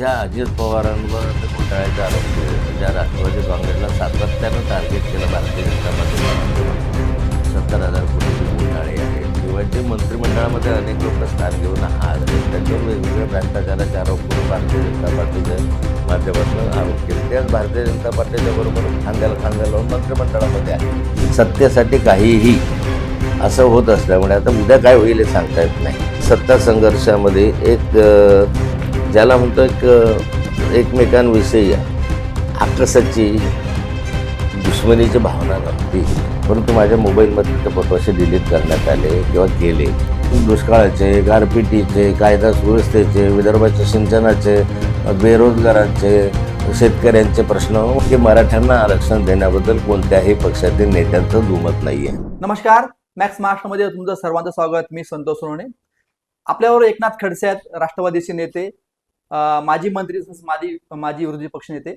ज्या अजित पवारांवर घोटाळ्याचा आरोप केले ज्या राष्ट्रवादी काँग्रेसला सातत्यानं टार्गेट केलं भारतीय जनता पार्टीला सत्तर हजार कोटीचे घोटाळे आहेत. किंवा जे मंत्रिमंडळामध्ये अनेक लोक स्थान घेऊन आहात त्यांच्यावर वेगवेगळ्या भ्रष्टाचाराचे आरोप करून भारतीय जनता पार्टीच्या माध्यमातून आरोप केले. त्याच भारतीय जनता पार्टीच्या बरोबर खांद्याला खांद्या लावून मंत्रिमंडळामध्ये आहे. सत्तेसाठी काहीही असं होत असल्यामुळे आता उद्या काय होईल हे सांगता येत नाही. सत्ता संघर्षामध्ये एक ज्याला म्हणतो एक एकमेकांविषयी आकसाची दुश्मनीची भावना नव्हती. परंतु माझ्या मोबाईलमध्ये ते डिलीट करण्यात आले किंवा केले दुष्काळाचे गारपिटीचे कायदा सुव्यवस्थेचे विदर्भाच्या सिंचनाचे बेरोजगारांचे शेतकऱ्यांचे प्रश्न की मराठ्यांना आरक्षण देण्याबद्दल कोणत्याही पक्षातील नेत्यांचं दुमत नाही आहे नमस्कार मॅक्स महाराष्ट्रामध्ये तुमचं सर्वांचं स्वागत. मी संतोष सोनवणे. आपल्यावर एकनाथ खडसे आहेत राष्ट्रवादीचे नेते. माजी मंत्री तसंच माजी माजी विरोधी पक्ष नेते.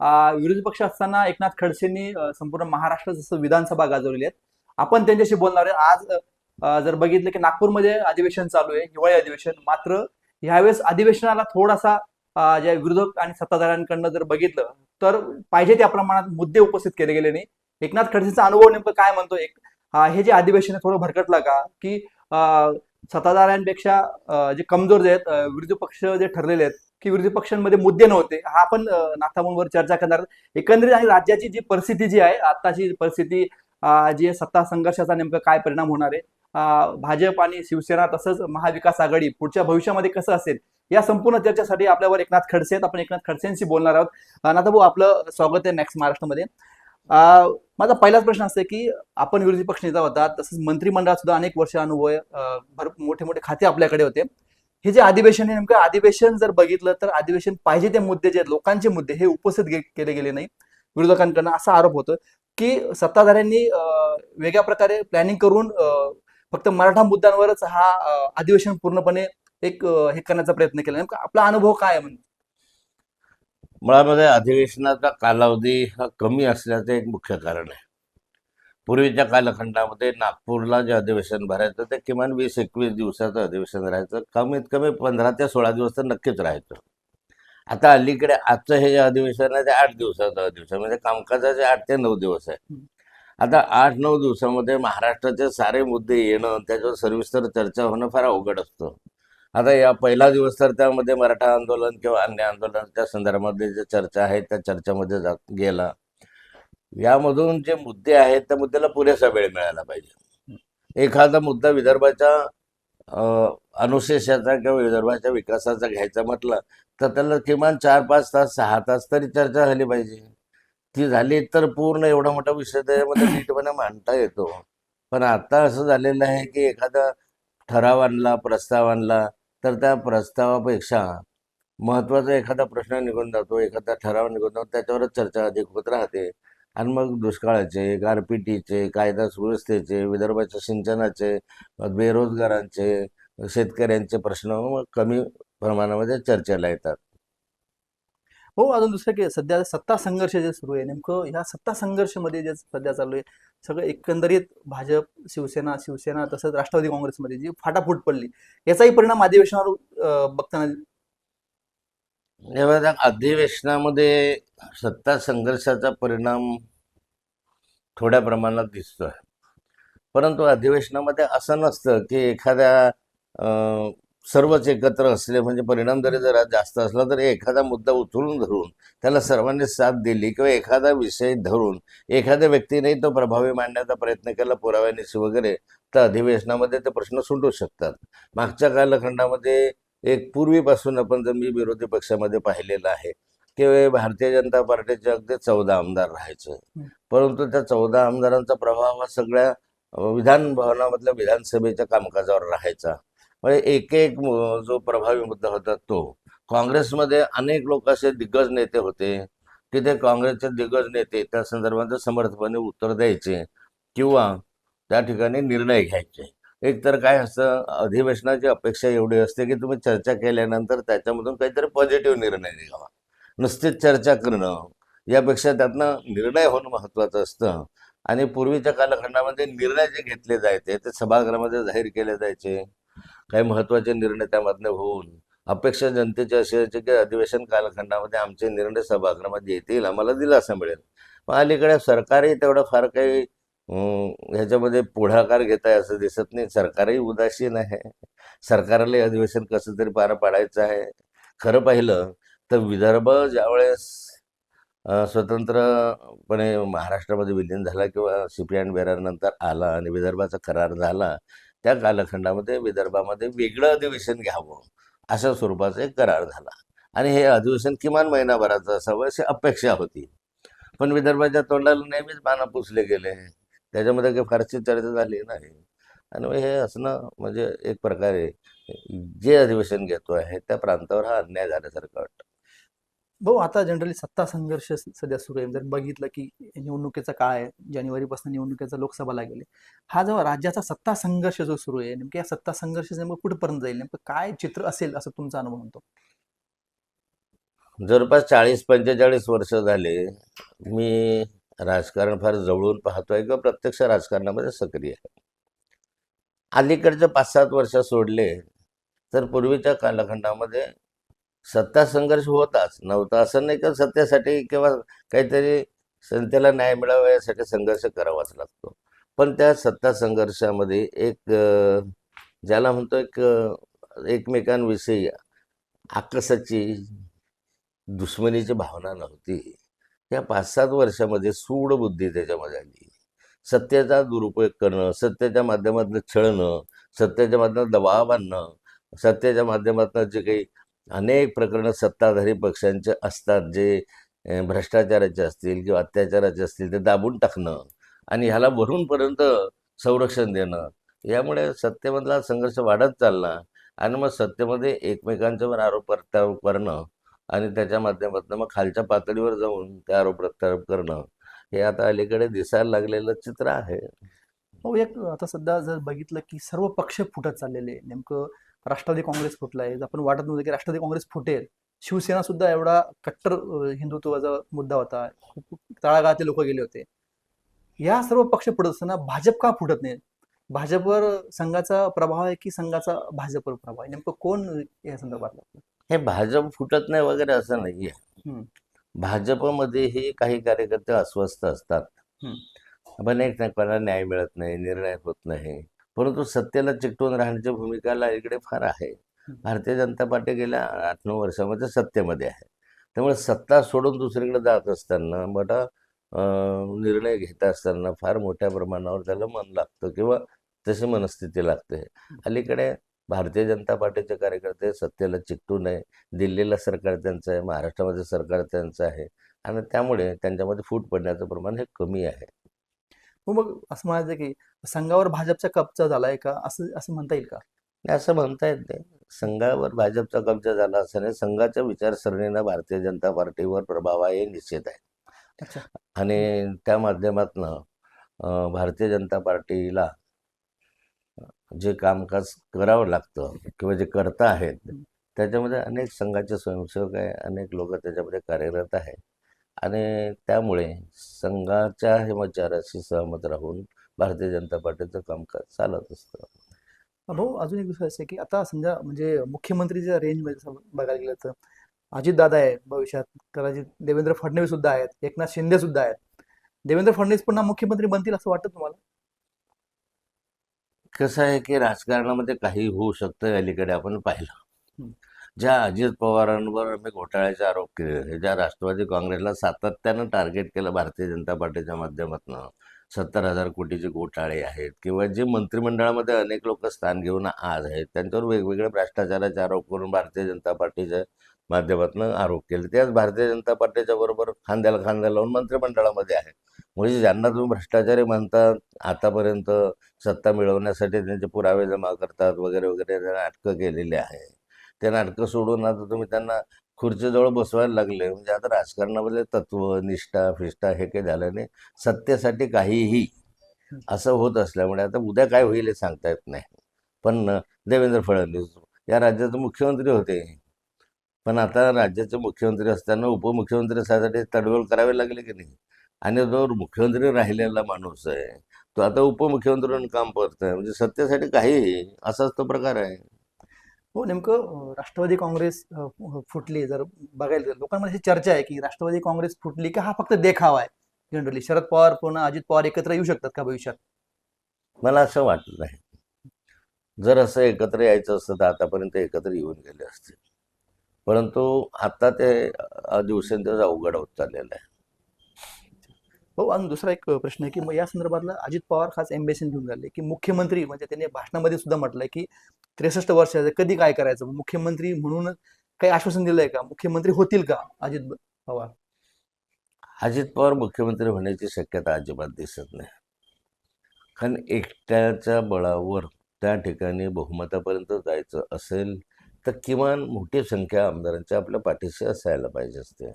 विरोधी पक्ष असताना एकनाथ खडसेंनी संपूर्ण महाराष्ट्र जसं विधानसभा गाजवलेली आहेत. आपण त्यांच्याशी बोलणार आहे आज जर बघितलं की नागपूरमध्ये अधिवेशन चालू आहे हिवाळी अधिवेशन. मात्र ह्यावेळेस अधिवेशनाला थोडासा ज्या विरोधक आणि सत्ताधाऱ्यांकडनं जर बघितलं तर पाहिजे त्या प्रमाणात मुद्दे उपस्थित केले गेले नाही. एकनाथ खडसेचा अनुभव नेमकं काय म्हणतो एक हे जे अधिवेशन आहे थोडं भरकटलं का? की सत्ताधाऱ्यांपेक्षा जे कमजोर जे आहेत विरोधी पक्ष जे ठरलेले आहेत की विरोधी पक्षांमध्ये मुद्दे नव्हते हा आपण अं, चर्चा करणार. एकंदरीत आणि राज्याची जी परिस्थिती जी आहे आताची परिस्थिती जी सत्ता संघर्षाचा नेमका काय परिणाम होणार आहे भाजप आणि शिवसेना तसंच महाविकास आघाडी पुढच्या भविष्यामध्ये कसं असेल या संपूर्ण चर्चेसाठी आपल्यावर एकनाथ खडसे आहेत. आपण एकनाथ खडसेंशी बोलणार आहोत. नाथाभाऊ आपलं स्वागत आहे नेक्स्ट महाराष्ट्रामध्ये. माझा पहिलाच प्रश्न असतो की आपण विरोधी पक्ष नेता होता तसंच मंत्रिमंडळात सुद्धा अनेक वर्ष अनुभव आहे भर मोठे मोठे खाते आपल्याकडे होते. हे जे अधिवेशन आहे नेमकं अधिवेशन जर बघितलं तर अधिवेशन पाहिजे ते मुद्दे जे आहेत, लोकांचे मुद्दे हे उपस्थित केले गेले नाही. विरोधकांकडनं असा आरोप होतो की सत्ताधाऱ्यांनी वेगळ्या प्रकारे प्लॅनिंग करून फक्त मराठा मुद्द्यांवरच हा अधिवेशन पूर्णपणे एक हे करण्याचा प्रयत्न केला. नेमका आपला अनुभव काय आहे? म्हणजे मुळामध्ये अधिवेशनाचा कालावधी हा कमी असल्याचं एक मुख्य कारण आहे. पूर्वीच्या कालखंडामध्ये नागपूरला जे अधिवेशन भरायचं ते किमान वीस एकवीस दिवसाचं अधिवेशन राहायचं. कमीत कमी पंधरा ते सोळा दिवस तर नक्कीच राहायचं. आता अलीकडे आजचं हे जे अधिवेशन आहे ते आठ दिवसाचं अधिवेशन म्हणजे कामकाजाचे आठ ते नऊ दिवस आहे. आता आठ नऊ दिवसामध्ये महाराष्ट्राचे सारे मुद्दे येणं त्याच्यावर सविस्तर चर्चा होणं फार अवघड असतं. आता या पहिला दिवस तर त्यामध्ये मराठा आंदोलन किंवा अन्य आंदोलनाच्या संदर्भामध्ये जे चर्चा आहे त्या चर्चेमध्ये जात गेला. यामधून जे मुद्दे आहेत त्या मुद्द्याला पुरेसा वेळ मिळाला पाहिजे. एखादा मुद्दा विदर्भाच्या अनुशेषाचा किंवा विदर्भाच्या विकासाचा घ्यायचा म्हटलं तर त्याला किमान चार पाच तास सहा तास तरी चर्चा झाली पाहिजे. ती झाली तर पूर्ण एवढा मोठा विषय त्याच्यामध्ये नीटपणे मांडता येतो. पण आता असं झालेलं आहे की एखादा ठराव आणला प्रस्ताव आणला तर त्या प्रस्तावापेक्षा महत्त्वाचा एखादा प्रश्न निघून जातो एखादा ठराव निघून जातो त्याच्यावरच चर्चा अधिक होत राहते. आणि मग दुष्काळाचे गारपिटीचे कायदा सुव्यवस्थेचे विदर्भाच्या सिंचनाचे बेरोजगारांचे शेतकऱ्यांचे प्रश्न मग कमी प्रमाणामध्ये चर्चेला येतात. हो अजून दुसरं की सध्या सत्ता संघर्ष जे सुरू आहे नेमकं ह्या सत्ता संघर्षमध्ये जे सध्या चालू आहे सगळं एकंदरीत भाजप शिवसेना शिवसेना तसंच राष्ट्रवादी काँग्रेसमध्ये जी फाटाफूट पडली याचाही परिणाम अधिवेशनावर बघताना त्या अधिवेशनामध्ये सत्ता संघर्षाचा परिणाम थोड्या प्रमाणात दिसतोय. परंतु अधिवेशनामध्ये असं नसतं की एखाद्या सर्वच एकत्र असले म्हणजे परिणाम जरी जरा जास्त असला तरी एखादा मुद्दा उचलून धरून त्याला सर्वांनी साथ दिली किंवा एखादा विषय धरून एखाद्या व्यक्तीने तो प्रभावी मांडण्याचा प्रयत्न केला पुराव्यानिशी वगैरे तर अधिवेशनामध्ये ते प्रश्न सुटू शकतात. मागच्या कालखंडामध्ये एक पूर्वीपासून आपण जर मी विरोधी पक्षामध्ये पाहिलेलं आहे की भारतीय जनता पार्टीचे अगदी चौदा आमदार राहायचे. परंतु त्या चौदा आमदारांचा प्रभाव हा सगळ्या विधान भवनामधल्या विधानसभेच्या कामकाजावर राहायचा. म्हणजे एक एक जो प्रभावी मुद्दा होता तो. काँग्रेसमध्ये अनेक लोक असे दिग्गज नेते होते की ते काँग्रेसचे दिग्गज नेते त्या संदर्भात समर्थपणे उत्तर द्यायचे किंवा त्या ठिकाणी निर्णय घ्यायचे. एक तर काय असतं अधिवेशनाची अपेक्षा एवढी असते की तुम्ही चर्चा केल्यानंतर त्याच्यामधून काहीतरी पॉझिटिव्ह निर्णय निघावा. नुसतीच चर्चा करणं यापेक्षा त्यातनं निर्णय होणं महत्त्वाचं असतं. आणि पूर्वीच्या कालखंडामध्ये निर्णय जे घेतले जायचे ते सभागृहामध्ये जाहीर केले जायचे. काही महत्त्वाचे निर्णय त्यामधनं होऊन अपेक्षा जनतेची अशी होती की अधिवेशन कालखंडामध्ये आमचे निर्णय सभागृहामध्ये येतील आम्हाला दिलासा मिळेल. पण अलीकडे सरकारही तेवढं फार काही ह्याच्यामध्ये पुढाकार घेत आहे असं दिसत नाही. सरकारही उदासीन आहे. सरकारला अधिवेशन कसं तरी पार पाडायचं आहे. खरं पाहिलं तर विदर्भ ज्यावेळेस स्वतंत्रपणे महाराष्ट्रामध्ये विलीन झाला किंवा सिपी अँड बेरानंतर आला आणि विदर्भाचा करार झाला त्या कालखंडामध्ये विदर्भामध्ये वेगळं अधिवेशन घ्यावं अशा स्वरूपाचा एक करार झाला. आणि हे अधिवेशन किमान महिनाभराचं असावं अशी अपेक्षा होती. पण विदर्भाच्या तोंडाला नेहमीच पानं पुसले गेले. त्याच्यामध्ये काही फारशी चर्चा झाली नाही. आणि मग हे असणं म्हणजे एक प्रकारे जे अधिवेशन घेतो आहे त्या प्रांतावर हा अन्याय झाल्यासारखं वाटतं. भाऊ आता जनरली सत्ता संघर्ष सध्या सुरू आहे. जर बघितलं की निवडणुकीचा काळ आहे जानेवारीपासून निवडणुकीचा लोकसभा लागेल हा जो राज्याचा सत्ता संघर्ष जो सुरू आहे नेमकं या सत्ता संघर्ष नेमकं कुठपर्यंत जाईल? नेमकं काय चित्र असेल असं तुमचा अनुभव म्हणतो? जवळपास चाळीस पंचेचाळीस वर्ष झाले मी राजकारण फार जवळून पाहतोय किंवा प्रत्यक्ष राजकारणामध्ये सक्रिय आहे. अलीकडचे पाच सात वर्ष सोडले तर पूर्वीच्या कालखंडामध्ये सत्ता संघर्ष होताच. नव्हता असं नाही का सत्तेसाठी किंवा काहीतरी जनतेला न्याय मिळावा यासाठी संघर्ष करावाच लागतो. पण त्या सत्ता संघर्षामध्ये एक ज्याला म्हणतो एक एकमेकांविषयी आकसाची दुश्मनीची भावना नव्हती. या पाच सात वर्षामध्ये सूड बुद्धी त्याच्यामध्ये आली. सत्तेचा दुरुपयोग करणं सत्तेच्या माध्यमातून छळणं सत्तेच्या माध्यमातून दबाव आणणं सत्तेच्या माध्यमातून जे काही अनेक प्रकरणं सत्ताधारी पक्षांचे असतात जे भ्रष्टाचाराचे असतील किंवा अत्याचाराचे असतील ते दाबून टाकणं आणि ह्याला वरूनपर्यंत संरक्षण देणं. यामुळे सत्तेमधला संघर्ष वाढत चालला आणि मग सत्तेमध्ये एकमेकांच्यावर आरोप प्रत्यारोप करणं आणि त्याच्या माध्यमातून मग खालच्या पातळीवर जाऊन ते आरोप प्रत्यारोप करणं हे आता अलीकडे दिसायला लागलेलं चित्र आहे. हो एक आता सध्या जर बघितलं की सर्व पक्ष फुटत चाललेले नेमकं राष्ट्रवादी काँग्रेस फुटलाय आपण वाटत नव्हतं की राष्ट्रवादी काँग्रेस फुटेल शिवसेना सुद्धा एवढा कट्टर हिंदुत्वाचा मुद्दा होता. खूप तळागाळातले लोक गेले होते. या सर्व पक्ष फुटत असताना भाजप का फुटत नाही? भाजपवर संघाचा प्रभाव आहे की संघाचा भाजपवर प्रभाव आहे? नेमकं कोण या संदर्भात? हे भाजप फुटत नाही वगैरे असं हम्म. भाजपमध्येही काही कार्यकर्ते अस्वस्थ असतात. हम्म. पण एक कोणाला न्याय मिळत नाही निर्णय होत नाही. परंतु सत्तेला चिकटून राहण्याची भूमिकाला इकडे फार आहे. भारतीय जनता पार्टी गेल्या आठ नऊ वर्षामध्ये सत्तेमध्ये आहे. त्यामुळे सत्ता सोडून दुसरीकडे जात असताना मोठा निर्णय घेत असताना फार मोठ्या प्रमाणावर त्याला मन लागतं किंवा तशी मनस्थिती लागते. अलीकडे भारतीय जनता पार्टीचे कार्यकर्ते सत्तेला चिकटू नये. दिल्लीला सरकार त्यांचं आहे महाराष्ट्रामध्ये सरकार त्यांचं आहे. आणि त्यामुळे त्यांच्यामध्ये फूट पडण्याचं प्रमाण हे कमी आहे. हो मग असं म्हणायचं की संघावर भाजपचा कब्जा झालाय का? असं असं म्हणता येईल का? नाही असं म्हणता येत नाही. संघावर भाजपचा कब्जा झाला असं नाही संघाच्या विचारसरणीनं भारतीय जनता पार्टीवर प्रभाव आहे निश्चित आहे. आणि त्या माध्यमातनं भारतीय जनता पार्टीला जे कामकाज करावं लागतं किंवा जे करता आहेत त्याच्यामध्ये अनेक संघाचे स्वयंसेवक आहे अनेक लोक त्याच्यामध्ये कार्यरत आहे आणि त्यामुळे संघाच्या हे विचाराशी सहमत राहून भारतीय जनता पार्टीचं कामकाज चालत असतं. भाऊ अजून एक विषय असे की आता समजा म्हणजे मुख्यमंत्रीच्या रेंजमध्ये बघायला गेलं तर अजितदादा आहे भविष्यात कदाचित देवेंद्र फडणवीस सुद्धा आहेत एकनाथ शिंदे सुद्धा आहेत. देवेंद्र फडणवीस पुन्हा मुख्यमंत्री बनतील असं वाटतं तुम्हाला? कसं आहे की राजकारणामध्ये काही होऊ शकतं अलीकडे आपण पाहिलं. ज्या अजित पवारांवर मी घोटाळ्याचे आरोप केले ज्या राष्ट्रवादी काँग्रेसला सातत्यानं टार्गेट केलं भारतीय जनता पार्टीच्या माध्यमातून सत्तर हजार कोटीचे घोटाळे आहेत किंवा जे मंत्रिमंडळामध्ये अनेक लोक स्थान घेऊन आज आहेत त्यांच्यावर वेगवेगळे भ्रष्टाचाराचे आरोप करून भारतीय जनता पार्टीच्या माध्यमातून आरोप केले. त्याच भारतीय जनता पार्टीच्या बरोबर खांद्याला खांद्या लावून मंत्रिमंडळामध्ये आहे म्हणजे ज्यांना तुम्ही भ्रष्टाचारी म्हणता आतापर्यंत सत्ता मिळवण्यासाठी त्यांचे पुरावे जमा करतात वगैरे वगैरे अटकं केलेली आहे ते नाटकं सोडून आता तुम्ही त्यांना खुर्चीजवळ बसवायला लागले. म्हणजे आता राजकारणामध्ये तत्व निष्ठा फिष्ठा हे काही झालं नाही. सत्तेसाठी काहीही असं होत असल्यामुळे आता उद्या काय होईल हे सांगता येत नाही. पण देवेंद्र फडणवीस या राज्याचे मुख्यमंत्री होते. पण आता राज्याचे मुख्यमंत्री असताना उपमुख्यमंत्री असण्यासाठी तडजोड करावे लागले की नाही? आणि जो मुख्यमंत्री राहिलेला माणूस आहे तो आता उपमुख्यमंत्री म्हणून काम करतोय. म्हणजे सत्तेसाठी काहीही असाच तो प्रकार आहे. हो नेमकं राष्ट्रवादी काँग्रेस फुटली जर बघायला लोकांमध्ये अशी चर्चा आहे की राष्ट्रवादी काँग्रेस फुटली की हा फक्त देखावा आहे जनरली. शरद पवार पुन्हा अजित पवार एकत्र येऊ शकतात का भविष्यात? मला असं वाटत नाही. जर असं एकत्र यायचं असतं तर आतापर्यंत एकत्र येऊन गेले असते परंतु आता ते दिवसेंदिवस अवघड होत चाललेलं आहे. हो अजून दुसरा एक प्रश्न आहे की मग या संदर्भातला अजित पवार खास एम्बेसन घेऊन राहिले की मुख्यमंत्री म्हणजे त्यांनी भाषणामध्ये सुद्धा म्हटलंय की त्रेसष्ट वर्षाचे कधी काय करायचं? मुख्यमंत्री म्हणून काही आश्वासन दिलंय का? मुख्यमंत्री होतील का? अजित पवार. अजित पवार मुख्यमंत्री होण्याची शक्यता अजिबात दिसत नाही. कारण एकट्याच्या बळावर त्या ठिकाणी बहुमतापर्यंत जायचं असेल तर किमान मोठी संख्या आमदारांच्या आपल्या पाठीशी असायला पाहिजे असते.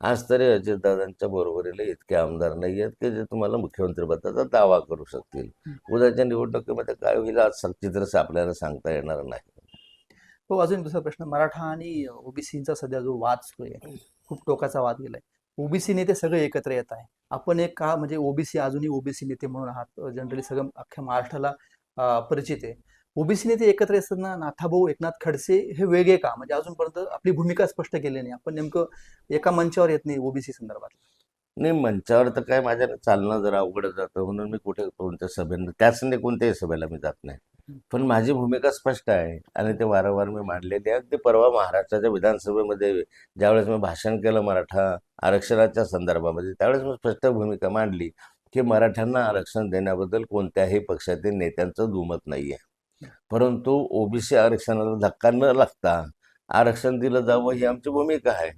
आज तरी अजितदादांच्या बरोबरीला इतके आमदार नाही आहेत की जे तुम्हाला मुख्यमंत्रीपदाचा दावा करू शकतील. उद्याच्या निवडणुकीमध्ये काय होईल आज आपल्याला सांगता येणार नाही. हो अजून दुसरा प्रश्न. मराठा आणि ओबीसीचा सध्या जो वाद सुरू आहे खूप टोकाचा वाद गेलाय. ओबीसी नेते सगळे एकत्र येत आहे. आपण एक का म्हणजे ओबीसी अजूनही ओबीसी नेते म्हणून आहात. जनरली सगळं अख्ख्या महाराष्ट्राला परिचित आहे. ओबीसी नेते एकत्र असताना नाथाभाऊ एकनाथ खडसे हे वेगळे का? म्हणजे अजूनपर्यंत आपली भूमिका स्पष्ट केली नाही. आपण नेमकं एका मंचावर येत नाही ओबीसी संदर्भात नाही मंचावर तर काय माझ्याने चालणं जरा अवघड जातं. म्हणून मी कुठे कोणत्या सभेला त्याच नाही कोणत्याही सभेला मी जात नाही. पण माझी भूमिका स्पष्ट आहे आणि ते वारंवार मी मांडलेली आहे. अगदी परवा महाराष्ट्राच्या विधानसभेमध्ये ज्यावेळेस मी भाषण केलं मराठा आरक्षणाच्या संदर्भामध्ये त्यावेळेस मी स्पष्ट भूमिका मांडली की मराठ्यांना आरक्षण देण्याबद्दल कोणत्याही पक्षातील नेत्यांचं दुमत नाही आहे परंतु ओबीसी आरक्षणाला धक्का न लागता आरक्षण दिलं जावं ही आमची भूमिका आहे.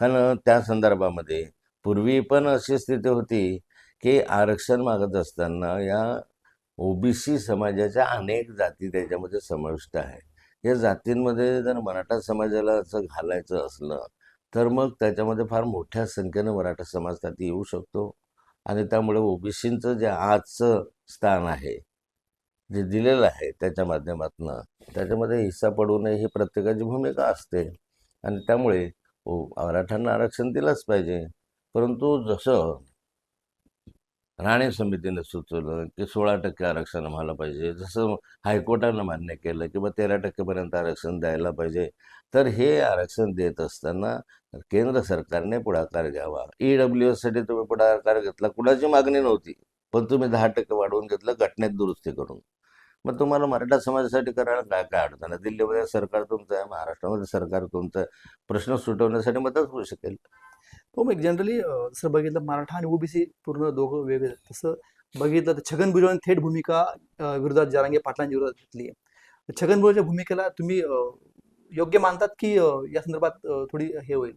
कारण त्या संदर्भामध्ये पूर्वी पण अशी स्थिती होती की आरक्षण मागत असताना या ओबीसी समाजाच्या अनेक जाती त्याच्यामध्ये समाविष्ट आहे या जातींमध्ये जर मराठा समाजाला असं घालायचं असलं तर मग त्याच्यामध्ये फार मोठ्या संख्येनं मराठा समाज त्यात येऊ शकतो. आणि त्यामुळे ओबीसींचं जे आजचं स्थान आहे जे दिलेलं आहे त्याच्या माध्यमातून त्याच्यामध्ये हिस्सा पडू नये ही प्रत्येकाची भूमिका असते. आणि त्यामुळे हो, मराठ्यांना आरक्षण दिलंच पाहिजे. परंतु जसं राणे समितीने सुचवलं की सोळा टक्के आरक्षण व्हायला पाहिजे जसं हायकोर्टानं मान्य केलं की तेरा टक्केपर्यंत आरक्षण द्यायला पाहिजे तर हे आरक्षण देत असताना केंद्र सरकारने पुढाकार घ्यावा. ई डब्ल्यू एससाठी तुम्ही पुढाकार घेतला कुणाची मागणी नव्हती. पण तुम्ही दहा टक्के वाढवून घेतलं घटनेत दुरुस्ती करून. मग तुम्हाला मराठा समाजासाठी करायला काय काय अडचण आहे? दिल्लीमध्ये सरकार तुमचं आहे महाराष्ट्रामध्ये सरकार तुमचं आहे. प्रश्न सुटवण्यासाठी मदत होऊ शकेल. हो मग जनरली जसं बघितलं मराठा आणि ओबीसी पूर्ण दोघं वेगळे. तसं बघितलं तर छगन भुजबळ थेट भूमिका विरोधात जरांगे पाटलांच्या विरोधात घेतली आहे. छगन भुजबळच्या भूमिकेला तुम्ही योग्य मानतात की या संदर्भात थोडी हे होईल?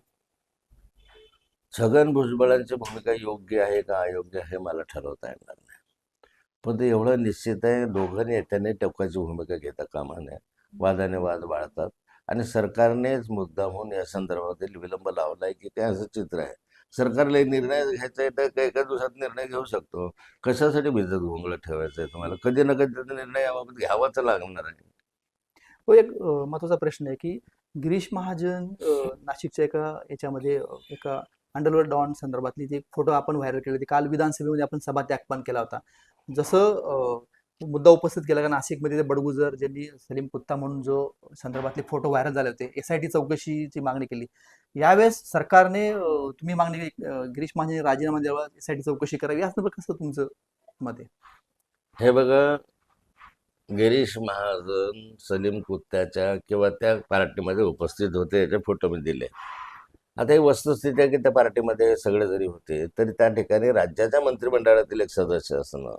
छगन भुजबळांची भूमिका योग्य आहे का अयोग्य आहे मला ठरवता येणार नाही. पण ते एवढं निश्चित आहे दोघं नेत्याने टोकाची भूमिका घेता कामा नये. वादाने वाद वाढतात. आणि सरकारनेच मुद्दामहून या संदर्भातील विलंब लावलाय की काय असं चित्र आहे. सरकारला एक निर्णय घ्यायचा आहे तर एका दिवसात निर्णय घेऊ शकतो. कशासाठी भिजत घोंगळं ठेवायचं आहे तुम्हाला? कधी ना कधी निर्णय याबाबत घ्यावाच लागणार आहे. हो एक महत्त्वाचा प्रश्न आहे की गिरीश महाजन नाशिकच्या एका याच्यामध्ये एका अंडरवर्ल्ड डॉन संदर्भातली जे फोटो आपण व्हायरल केले होते काल विधानसभेमध्ये आपण सभा पण केला होता. जसं मुद्दा उपस्थित केला का नाशिकमध्ये ते बडगुजर ज्यांनी सलीम कुत्ता म्हणून जो संदर्भातले फोटो व्हायरल झाले होते एस आय टी चौकशीची मागणी केली. यावेळेस सरकारने तुम्ही मागणी केली, गिरीश महाजन राजीनामा द्यावा एस आय टी चौकशी करावी असं कसं तुमचं मत आहे? हे बघा गिरीश महाजन सलीम कुत्त्याच्या किंवा त्या पार्टीमध्ये उपस्थित होते याचे फोटो मी दिले. आता ही वस्तुस्थिती आहे की त्या पार्टीमध्ये सगळे जरी होते तरी त्या ठिकाणी राज्याच्या मंत्रिमंडळातील एक सदस्य असणं.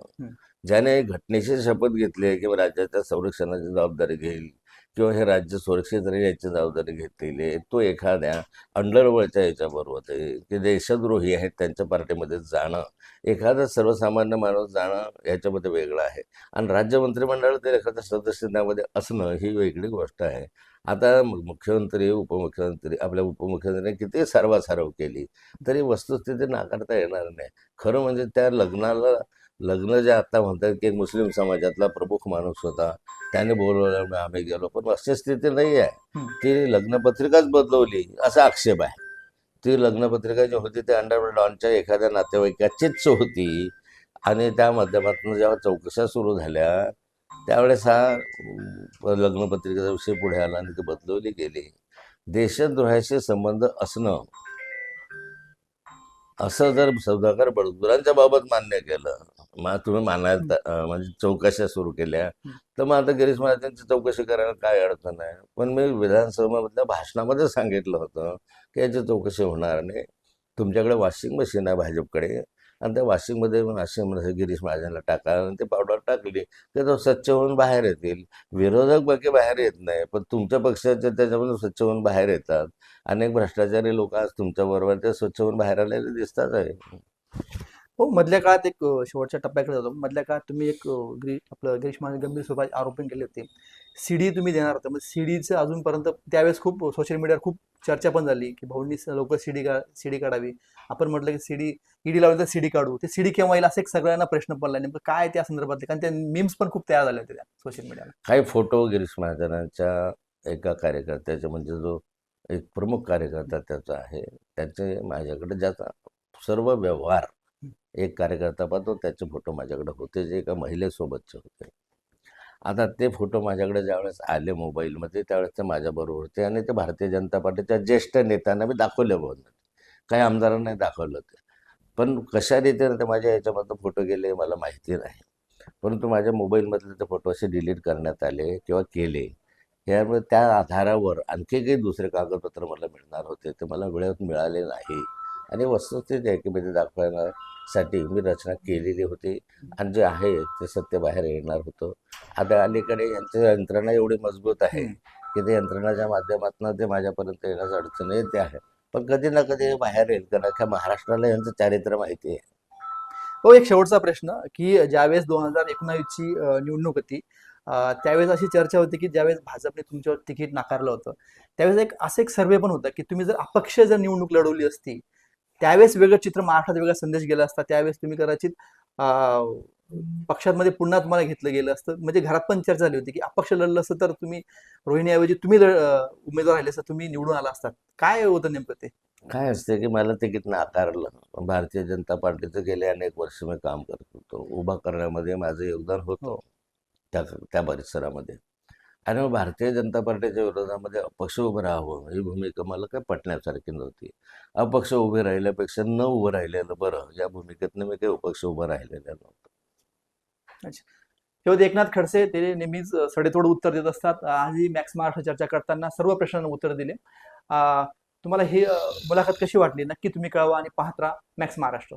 ज्याने घटनेची शपथ घेतली आहे किंवा राज्याच्या संरक्षणाची जबाबदारी घेईल किंवा हे राज्य सुरक्षित राहील याची जबाबदारी घेतलेली आहे. तो एखाद्या अंडरवर्ल्डच्या याच्याबरोबर आहे की देशद्रोही आहेत त्यांच्या पार्टीमध्ये जाणं एखादा सर्वसामान्य माणूस जाणं याच्यामध्ये वेगळं आहे. आणि राज्य मंत्रिमंडळातील एखाद्या सदस्य त्यामध्ये असणं ही वेगळी गोष्ट आहे. आता मुख्यमंत्री उपमुख्यमंत्री आपल्या उपमुख्यमंत्र्यांनी किती सारवासारव केली तरी वस्तुस्थिती नाकारता येणार नाही. खरं म्हणजे त्या लग्नाला लग्न जे आता म्हणतात की एक मुस्लिम समाजातला प्रमुख माणूस होता त्याने बोलवल्यामुळे आम्ही गेलो पण अशी स्थिती नाही आहे. ती लग्नपत्रिकाच बदलवली असा आक्षेप आहे. ती लग्नपत्रिका जी होती ती अंडरवर्ल्ड डॉनच्या एखाद्या नातेवाईकाचीच होती आणि त्या माध्यमातून जेव्हा चौकशा सुरू झाल्या त्यावेळेस हा लग्नपत्रिकेचा विषय पुढे आला आणि ते बदलवली गेली. देशद्रोहाशी संबंध असणं असं जर सौदागर बडगुरांच्या बाबत मान्य केलं मग तुम्ही मानायला म्हणजे चौकशा सुरू केल्या तर मग आता गिरीश महाराजांची चौकशी करायला काय अडचण आहे पण मी विधानसभेमधल्या भाषणामध्ये सांगितलं होतं की याची चौकशी होणार नाही. तुमच्याकडे वॉशिंग मशीन आहे भाजपकडे. आणि त्या वॉशिंगमध्ये वाशिंग गिरीश महाराजांना टाका. आणि ते पावडर टाकली. तर तो स्वच्छ होऊन बाहेर येतील. विरोधक बाकी बाहेर येत नाही. पण तुमच्या पक्षाचे त्याच्यामधून स्वच्छ होऊन बाहेर येतात. अनेक भ्रष्टाचारी लोक आज तुमच्या बरोबर ते स्वच्छ होऊन बाहेर आलेले दिसतात आहे. हो मधल्या काळात एक शेवटच्या टप्प्याकडे जातो. मधल्या काळात तुम्ही एक ग्री आपलं गिरीश महाराज गंभीर स्वरूपात आरोपण केले होते. सीडी तुम्ही देणार होता. मग म्हणजे सीडीचं अजूनपर्यंत त्यावेळेस खूप सोशल मीडियावर खूप चर्चा पण झाली की भाऊंनी लवकर सीडी का सीडी काढावी. आपण म्हटलं की सीडी ईडी लावली तर सीडी काढू. ते सीडी केव्हा येईल असं एक सगळ्यांना प्रश्न पडला. नेमकं काय त्या संदर्भातले? कारण त्या मीम्स पण खूप तयार झाले होत्या त्या सोशल मीडियाला काही फोटो गिरीश महाजनांच्या एका कार्यकर्त्याचे म्हणजे जो एक प्रमुख कार्यकर्ता त्याचा आहे त्याचे माझ्याकडे ज्याचा सर्व व्यवहार एक कार्यकर्ता पाहतो त्याचे फोटो माझ्याकडे होते जे एका महिलेसोबतचे होते. आता ते फोटो माझ्याकडे ज्यावेळेस आले मोबाईलमध्ये त्यावेळेस ते माझ्याबरोबर होते आणि ते भारतीय जनता पार्टीच्या ज्येष्ठ नेत्यांना मी दाखवले बघून. काही आमदारांनाही दाखवलं ते. पण कशा रीतीने ते माझ्या याच्यामधून फोटो गेले मला माहिती नाही. परंतु माझ्या मोबाईलमधले ते फोटो असे डिलीट करण्यात आले किंवा केले यामुळे त्या आधारावर आणखी काही दुसरे कागदपत्र मला मिळणार होते ते मला वेळेत मिळाले नाही. आणि वस्तुस्थिती आहे की मी ते दाखवण्यासाठी मी रचना केलेली होती. आणि जे आहे ते सत्य बाहेर येणार होतं. आता अलीकडे यांची यंत्रणा एवढी मजबूत आहे. की ते यंत्रणाच्या माध्यमातून ते माझ्यापर्यंत येण्यास अडचण येते आहे. पण कधी ना कधी बाहेर येईल कारण अख्ख्या महाराष्ट्राला यांचं चारित्र्य माहिती आहे. हो एक शेवटचा प्रश्न की ज्यावेळेस दोन हजार एकोणावीसची निवडणूक होती त्यावेळेस अशी चर्चा होती की ज्यावेळेस भाजपने तुमच्यावर तिकीट नाकारलं होतं त्यावेळेस एक असं एक सर्वे पण होता की तुम्ही जर अपक्ष जर निवडणूक लढवली असती त्यावेळेस वेगळं चित्र महाराष्ट्रात वेगळा संदेश गेला असता त्यावेळेस तुम्ही कदाचित पक्षांमध्ये पुन्हा तुम्हाला घेतलं गेलं असतं. म्हणजे घरात पण चर्चा झाली होती की अपक्ष लढलं असतं तर तुम्ही रोहिणीऐवजी तुम्ही उमेदवार राहिले असता तुम्ही निवडून आला असतात काय होतं नेमकं ते? काय असते की मला तिकीट नाकारलं. भारतीय जनता पार्टीचं गेले अनेक वर्ष मी काम करत होतो. उभा करण्यामध्ये माझं योगदान होतं. हो. त्या त्या परिसरामध्ये. आणि भारतीय जनता पार्टीच्या विरोधामध्ये अपक्ष उभं राहावं ही भूमिका मला काय पटण्यासारखी नव्हती. अपक्ष उभे राहिल्यापेक्षा न उभं राहिलेलं बरं या भूमिकेतनं मी काही अपक्ष उभं राहिलेलं नव्हतं. हे होते एकनाथ खडसे ते नेहमीच सडेतोड उत्तर देत असतात. आजही मॅक्स महाराष्ट्र चर्चा करताना सर्व प्रश्नांना उत्तर दिले. तुम्हाला हे मुलाखत कशी वाटली? नक्की तुम्ही कळवा आणि पाहत राहा मॅक्स महाराष्ट्र